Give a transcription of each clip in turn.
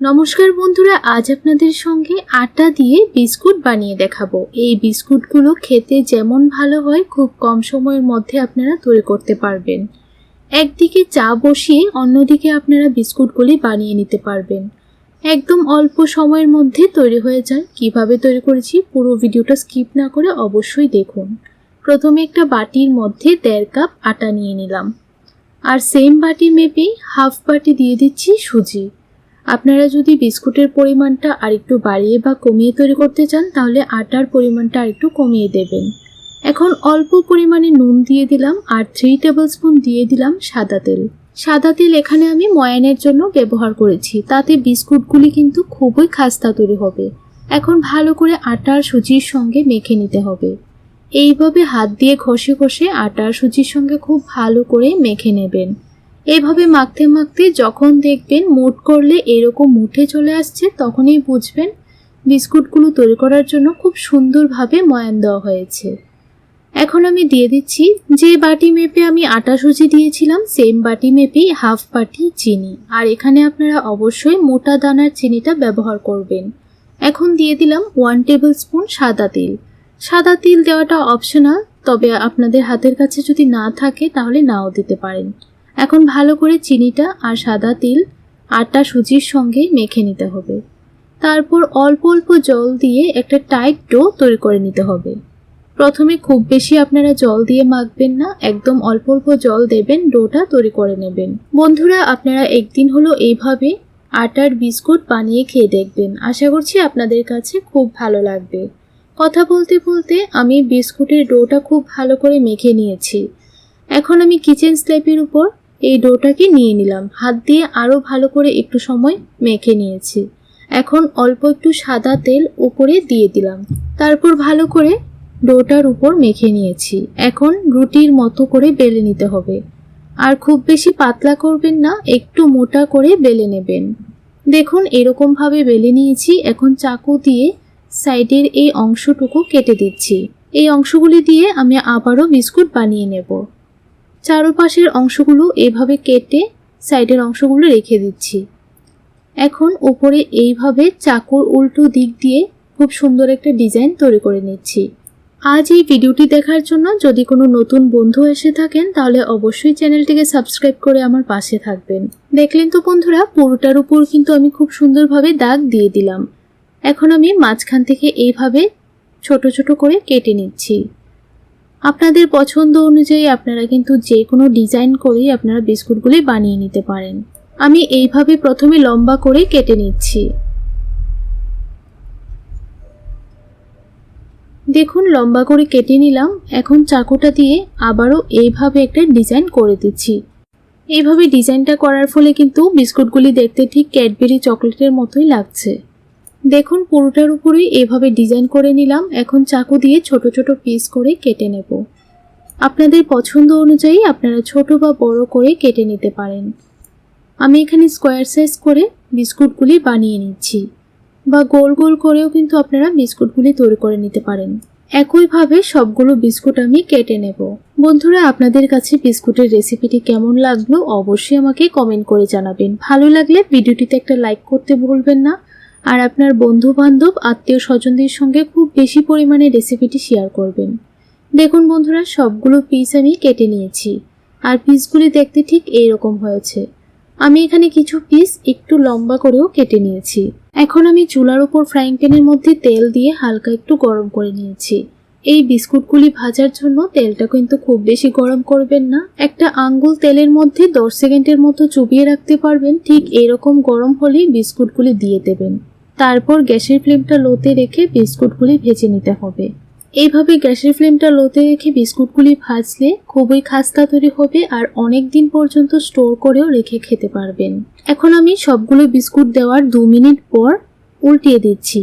নমস্কার বন্ধুরা, আজ আপনাদের সঙ্গে আটা দিয়ে বিস্কুট বানিয়ে দেখাবো। এই বিস্কুটগুলো খেতে যেমন ভালো হয়, খুব কম সময়ের মধ্যে আপনারা তৈরি করতে পারবেন। একদিকে চা বসিয়ে অন্যদিকে আপনারা বিস্কুটগুলি বানিয়ে নিতে পারবেন। একদম অল্প সময়ের মধ্যে তৈরি হয়ে যায়। কীভাবে তৈরি করেছি পুরো ভিডিওটা স্কিপ না করে অবশ্যই দেখুন। প্রথমে একটা বাটির মধ্যে দেড় কাপ আটা নিয়ে নিলাম। আর সেম বাটি মেপে হাফ বাটি দিয়ে দিচ্ছি সুজি। আপনারা যদি বিস্কুটের পরিমাণটা আরেকটু বাড়িয়ে বা কমিয়ে তৈরি করতে চান, তাহলে আটার পরিমাণটা আরেকটু কমিয়ে দেবেন। এখন অল্প পরিমাণে নুন দিয়ে দিলাম আর থ্রি টেবিল স্পুন দিয়ে দিলাম সাদা তেল। সাদা তেল এখানে আমি ময়ানের জন্য ব্যবহার করেছি। তাতে বিস্কুটগুলি কিন্তু খুবই খাস্তা তৈরি হবে। এখন ভালো করে আটার সুজির সঙ্গে মেখে নিতে হবে। এইভাবে হাত দিয়ে ঘষে ঘষে আটার সুজির সঙ্গে খুব ভালো করে মেখে নেবেন। এইভাবে মাখতে মাখতে যখন দেখবেন মুট করলে এরকম মুঠে চলে আসছে, তখনই বুঝবেন বিস্কুটগুলো তৈরি করার জন্য খুব সুন্দরভাবে ময়ান দেওয়া হয়েছে। এখন আমি দিয়ে দিচ্ছি যে বাটি মেপে আমি আটা সুজি দিয়েছিলাম সেম বাটি মেপেই হাফ বাটি চিনি। আর এখানে আপনারা অবশ্যই মোটা দানার চিনিটা ব্যবহার করবেন। এখন দিয়ে দিলাম ওয়ান টেবিল স্পুন সাদা তেল। সাদা তিল দেওয়াটা অপশনাল তবে আপনাদের হাতের কাছে যদি না থাকে, তাহলে নাও দিতে পারেন। এখন ভালো করে চিনিটা আর সাদা তিল আটা সুজির সঙ্গে মেখে নিতে হবে। তারপর অল্প অল্প জল দিয়ে একটা টাইট ডো তৈরি করে নিতে হবে। প্রথমে খুব বেশি আপনারা জল দিয়ে মাখবেন না, একদম অল্প অল্প জল দেবেন, ডোটা তৈরি করে নেবেন। বন্ধুরা, আপনারা একদিন হলো এইভাবে আটার বিস্কুট বানিয়ে খেয়ে দেখবেন। আশা করছি আপনাদের কাছে খুব ভালো লাগবে। কথা বলতে বলতে আমি বিস্কুটের ডোটা খুব ভালো করে মেখে নিয়েছি। এখন আমি কিচেন স্ল্যাপের উপর এই ডোটাকে নিয়ে নিলাম। হাত দিয়ে আরও ভালো করে একটু সময় মেখে নিয়েছি। এখন অল্প একটু সাদা তেল উপরে দিয়ে দিলাম। তারপর ভালো করে ডোটার উপর মেখে নিয়েছি। এখন রুটির মতো করে বেলে নিতে হবে। আর খুব বেশি পাতলা করবেন না, একটু মোটা করে বেলে নেবেন। দেখুন, এরকমভাবে বেলে নিয়েছি। এখন চাকু দিয়ে সাইডের এই অংশটুকু কেটে দিচ্ছি। এই অংশগুলি দিয়ে আমি আবারও বিস্কুট বানিয়ে নেব। চারপাশের অংশগুলো এভাবে কেটে সাইডের অংশগুলো রেখে দিচ্ছি। এখন উপরে এইভাবে চাকুর উল্টো দিক দিয়ে খুব সুন্দর একটা ডিজাইন তৈরি করে নিচ্ছি। আজ এই ভিডিওটি দেখার জন্য যদি কোনো নতুন বন্ধু এসে থাকেন, তাহলে অবশ্যই চ্যানেলটিকে সাবস্ক্রাইব করে আমার পাশে থাকবেন। দেখলেন তো বন্ধুরা, পুরোটার উপর কিন্তু আমি খুব সুন্দরভাবে দাগ দিয়ে দিলাম। এখন আমি মাঝখান থেকে এইভাবে ছোট ছোট করে কেটে নিচ্ছি। আপনাদের পছন্দ অনুযায়ী আপনারা কিন্তু যে কোনো ডিজাইন করেই আপনারা বিস্কুটগুলি বানিয়ে নিতে পারেন। আমি এইভাবে প্রথমে লম্বা করে কেটে নিচ্ছি। দেখুন, লম্বা করে কেটে নিলাম। এখন চাকুটা দিয়ে আবারও এইভাবে একটা ডিজাইন করে দিচ্ছি। এইভাবে ডিজাইনটা করার ফলে কিন্তু বিস্কুটগুলি দেখতে ঠিক ক্যাডবেরি চকলেটের মতোই লাগছে। দেখুন, পুরোটার উপরেই এভাবে ডিজাইন করে নিলাম। এখন চাকু দিয়ে ছোট ছোট পিস করে কেটে নেব। আপনাদের পছন্দ অনুযায়ী আপনারা ছোট বা বড় করে কেটে নিতে পারেন। আমি এখানে স্কোয়ার সাইজ করে বিস্কুটগুলি বানিয়ে নিচ্ছি বা গোল গোল করেও কিন্তু আপনারা বিস্কুটগুলি তৈরি করে নিতে পারেন। একইভাবে সবগুলো বিস্কুট আমি কেটে নেব। বন্ধুরা, আপনাদের কাছে বিস্কুটের রেসিপিটি কেমন লাগল অবশ্যই আমাকে কমেন্ট করে জানাবেন। ভালো লাগলে ভিডিওটিতে একটা লাইক করতে ভুলবেন না। আর আপনার বন্ধু বান্ধব আত্মীয় স্বজনদের সঙ্গে খুব বেশি পরিমাণে রেসিপিটি শেয়ার করবেন। দেখুন বন্ধুরা, সবগুলো পিস আমি কেটে নিয়েছি। আর পিসগুলি দেখতে ঠিক এইরকম হয়েছে। আমি এখানে কিছু পিস একটু লম্বা করেও কেটে নিয়েছি। এখন আমি চুলার উপর ফ্রাইং প্যানের মধ্যে তেল দিয়ে হালকা একটু গরম করে নিয়েছি। এই বিস্কুটগুলি ভাজার জন্য তেলটা কিন্তু খুব বেশি গরম করবেন না। একটা আঙ্গুল তেলের মধ্যে দশ সেকেন্ডের মতো চুবিয়ে রাখতে পারবেন। ঠিক এরকম গরম হলেই বিস্কুটগুলি দিয়ে দেবেন। তারপর গ্যাসের ফ্লেমটা লোতে রেখে বিস্কুটগুলি ভেজে নিতে হবে। এইভাবে গ্যাসের ফ্লেমটা লোতে রেখে বিস্কুটগুলি ভাজলে খুবই খাস্তা তৈরি হবে আর অনেক দিন পর্যন্ত স্টোর করেও রেখে খেতে পারবেন। এখন আমি সবগুলো বিস্কুট দেওয়ার দু মিনিট পর উল্টিয়ে দিচ্ছি।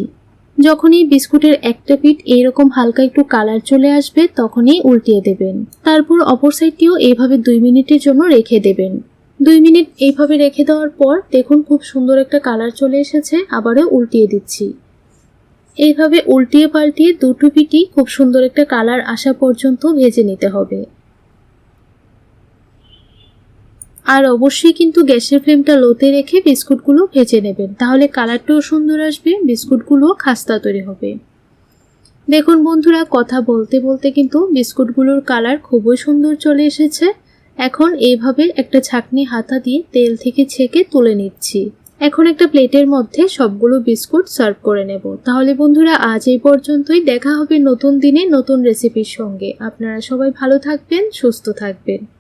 যখনই বিস্কুটের একটা পিঠ এইরকম হালকা একটু কালার চলে আসবে, তখনই উল্টিয়ে দেবেন। তারপর অপর সাইডটিও এইভাবে দুই মিনিটের জন্য রেখে দেবেন। দুই মিনিট এইভাবে রেখে দেওয়ার পর দেখুন খুব সুন্দর একটা কালার চলে এসেছে, আবারও উল্টিয়ে দিচ্ছি। এইভাবে উল্টিয়ে পাল্টিয়ে দুটো পিটি খুব সুন্দর একটা কালার আসা পর্যন্ত ভেজে নিতে হবে। আর অবশ্যই কিন্তু গ্যাসের ফ্লেমটা লোতে রেখে বিস্কুটগুলো ভেজে নেবেন। তাহলে কালারটাও সুন্দর আসবে, বিস্কুটগুলোও খাস্তা তৈরি হবে। দেখুন বন্ধুরা, কথা বলতে বলতে কিন্তু বিস্কুটগুলোর কালার খুবই সুন্দর চলে এসেছে। এখন এইভাবে একটা ছাকনি হাতা দিয়ে তেল থেকে ছেঁকে তুলে নিচ্ছি। এখন একটা প্লেটের মধ্যে সবগুলো বিস্কুট সার্ভ করে নেব। তাহলে বন্ধুরা, আজ এই পর্যন্তই। দেখা হবে নতুন দিনে নতুন রেসিপির সঙ্গে। আপনারা সবাই ভালো থাকবেন, সুস্থ থাকবেন।